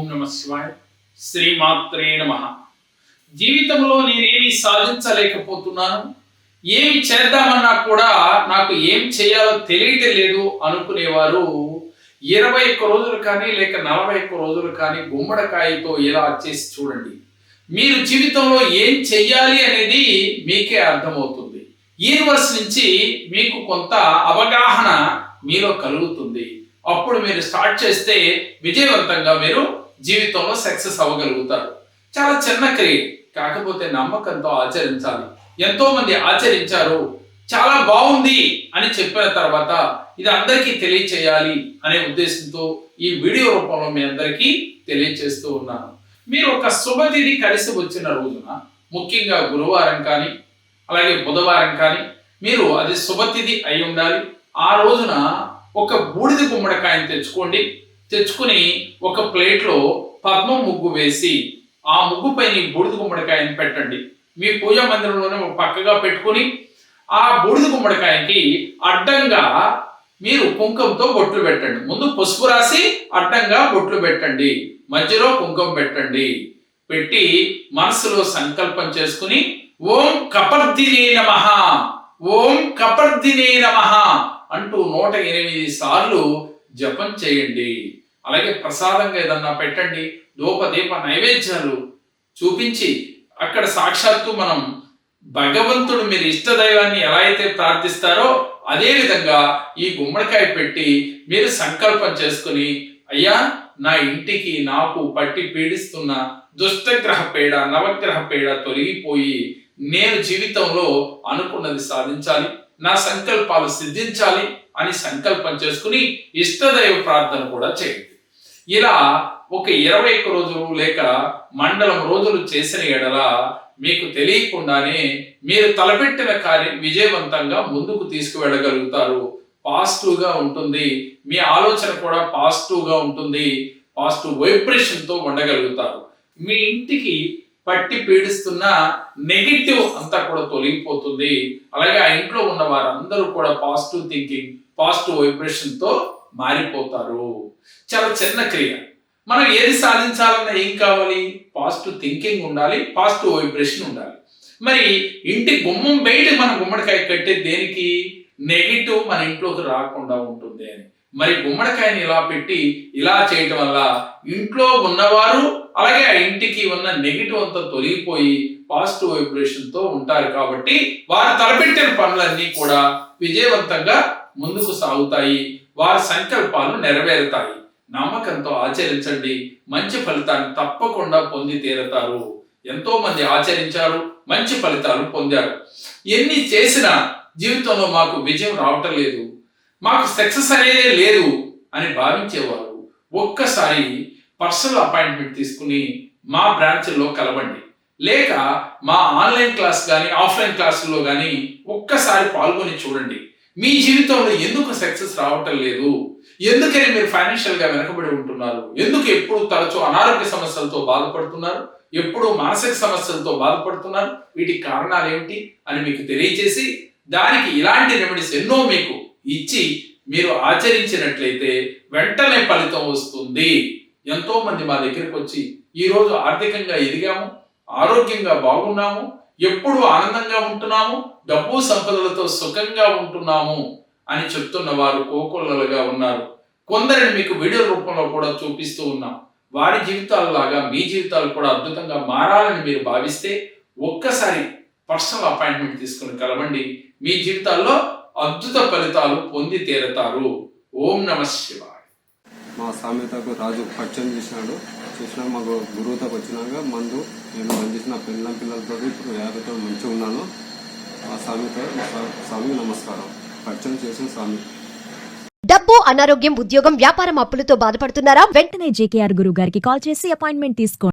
ఓం నమ శివాయ శ్రీమాత్రే నమ. జీవితంలో నేనేమి సాధించలేకపోతున్నాను. ఏమి చేద్దామన్నా కూడా నాకు ఏం చేయాలో తెలియటం లేదు అనుకునేవారు. ఇరవై ఒక్క రోజులు కానీ లేక నలభై ఒక్క రోజులు కానీ గుమ్మడికాయతో ఇలా చేసి చూడండి. మీరు జీవితంలో ఏం చెయ్యాలి అనేది మీకే అర్థమవుతుంది. యూనివర్స్ నుంచి మీకు కొంత అవగాహన మీలో కలుగుతుంది. అప్పుడు మీరు స్టార్ట్ చేస్తే విజయవంతంగా మీరు జీవితంలో సక్సెస్ అవ్వగలుగుతారు. చాలా చిన్న క్రియ కాకపోతే నమ్మకంతో ఆచరించాలి. ఎంతో మంది ఆచరించారు. చాలా బాగుంది అని చెప్పిన తర్వాత ఇది అందరికీ తెలియచేయాలి అనే ఉద్దేశంతో ఈ వీడియో రూపంలో మీ అందరికీ తెలియచేస్తూ ఉన్నాను. మీరు ఒక శుభతిథి కలిసి వచ్చిన రోజున ముఖ్యంగా గురువారం కానీ అలాగే బుధవారం కానీ మీరు అది శుభతిథి అయి ఉండాలి. ఆ రోజున ఒక బూడిద గుమ్మడికాయని తెచ్చుకోండి. తెచ్చుకుని ఒక ప్లేట్లో పద్మ ముగ్గు వేసి ఆ ముగ్గు పైన బూడిద గుమ్మడికాయని పెట్టండి. మీ పూజా మందిరంలోనే ఒక పక్కగా పెట్టుకుని ఆ బూడిద గుమ్మడికాయకి అడ్డంగా మీరు కుంకుమతో బొట్లు పెట్టండి. ముందు పసుపు రాసి అడ్డంగా బొట్లు పెట్టండి. మధ్యలో కుంకుమ పెట్టండి. పెట్టి మనసులో సంకల్పం చేసుకుని ఓం కపర్దినే నమ ఓం కపర్దినే నమ అంటూ నూట ఎనిమిది సార్లు జపం చేయండి. అలాగే ప్రసాదంగా ఏదన్నా పెట్టండి. ధూపదీప నైవేద్యాలు చూపించి అక్కడ సాక్షాత్తు మనం భగవంతుడు మీరు ఇష్టదైవాన్ని ఎలా అయితే ప్రార్థిస్తారో అదే విధంగా ఈ గుమ్మడికాయ పెట్టి మీరు సంకల్పం చేసుకుని అయ్యా నా ఇంటికి నాకు పట్టి పీడిస్తున్న దుష్టగ్రహ పేడ నవగ్రహ పేడ తొలగిపోయి నేను జీవితంలో అనుకున్నది సాధించాలి. నా సంకల్పాలు సిద్ధించాలి. అని సంకల్పం చేసుకుని ఇష్టదైవ ప్రార్థన కూడా చేయండి. ఇలా ఒక ఇరవై ఒక్క రోజులు లేక మండలం రోజులు చేసిన ఎడల మీకు తెలియకుండానే మీరు తలపెట్టిన కార్యం విజయవంతంగా ముందుకు తీసుకువెళ్ళగలుగుతారు. పాజిటివ్గా ఉంటుంది. మీ ఆలోచన కూడా పాజిటివ్గా ఉంటుంది. పాజిటివ్ వైబ్రేషన్తో ఉండగలుగుతారు. మీ ఇంటికి పట్టి పీడిస్తున్న నెగిటివ్ అంతా కూడా తొలగిపోతుంది. అలాగే ఆ ఇంట్లో ఉన్న వారందరూ కూడా పాజిటివ్ థింకింగ్ పాజిటివ్ వైబ్రేషన్తో మారిపోతారు. చాలా చిన్న క్రియ. మనం ఏది సాధించాలన్నా ఏం కావాలి? పాజిటివ్ థింకింగ్ ఉండాలి పాజిటివ్ వైబ్రేషన్ ఉండాలి. మరి ఇంటి గుమ్మం బయట మనం గుమ్మడికాయ కట్టే దేనికి? నెగిటివ్ మన ఇంట్లోకి రాకుండా ఉంటుంది అని. మరి గుమ్మడికాయని ఇలా పెట్టి ఇలా చేయటం వల్ల ఇంట్లో ఉన్నవారు అలాగే ఆ ఇంటికి ఉన్న నెగిటివ్ అంతా తొలగిపోయి పాజిటివ్ వైబ్రేషన్తో ఉంటారు కాబట్టి వారు తలపెట్టిన పనులన్నీ కూడా విజయవంతంగా ముందుకు సాగుతాయి. వారి సంకల్పాలు నెరవేరుతాయి. నమ్మకంతో ఆచరించండి. మంచి ఫలితాన్ని తప్పకుండా పొంది తీరతారు. ఎంతో మంది ఆచరించారు మంచి ఫలితాలు పొందారు. ఎన్ని చేసినా జీవితంలో మాకు విజయం రావటం లేదు. మాకు సక్సెస్ అయ్యే లేదు అని భావించేవారు. ఒక్కసారి పర్సనల్ అపాయింట్మెంట్ తీసుకుని మా బ్రాంచ్లో కలవండి. లేక మా ఆన్లైన్ క్లాస్ కానీ ఆఫ్లైన్ క్లాసుల్లో కానీ ఒక్కసారి పాల్గొని చూడండి. మీ జీవితంలో ఎందుకు సక్సెస్ రావటం లేదు? ఎందుకని మీరు ఫైనాన్షియల్గా వెనకబడి ఉంటున్నారు? ఎందుకు ఎప్పుడు తరచూ అనారోగ్య సమస్యలతో బాధపడుతున్నారు? ఎప్పుడు మానసిక సమస్యలతో బాధపడుతున్నారు? వీటి కారణాలు ఏమిటి అని మీకు తెలియజేసి దానికి ఇలాంటి రెమెడీస్ ఎన్నో మీకు ఇచ్చి మీరు ఆచరించినట్లయితే వెంటనే ఫలితం వస్తుంది. ఎంతో మంది మా దగ్గరకు వచ్చి ఈరోజు ఆర్థికంగా ఎదిగాము ఆరోగ్యంగా బాగున్నాము ఎప్పుడు ఆనందంగా ఉంటున్నాము డబ్బు సంపదలతో సుఖంగా ఉంటున్నాము అని చెప్తున్న వారు కోకొల్లలుగా ఉన్నారు. కొందరిని మీకు వీడియో రూపంలో కూడా చూపిస్తూ ఉన్నాం. వారి జీవితాలలాగా మీ జీవితాలు కూడా అద్భుతంగా మారాలని మీరు భావిస్తే ఒక్కసారి పర్సనల్ అపాయింట్మెంట్ తీసుకుని కలవండి. మీ జీవితాల్లో అద్భుత ఫలితాలు పొంది తీరతారు. ఓం నమ శివాయ. మా సామెతకు రాజు పరిచయం చేసినాడు. చేసిన మాకు గురువుతో వచ్చినాక మందు నేను బంద్ చేసిన పిల్లల పిల్లలతో ఇప్పుడు యాభైతో మంచిగా ఉన్నాను. ఆ సామెత స్వామి నమస్కారం. పరిచయం చేసిన స్వామి డబ్బు అనారోగ్యం ఉద్యోగం వ్యాపారం అప్పులతో బాధపడుతున్నారా? వెంటనే జేకేఆర్ గురువు గారికి కాల్ చేసి అపాయింట్మెంట్ తీసుకోండి.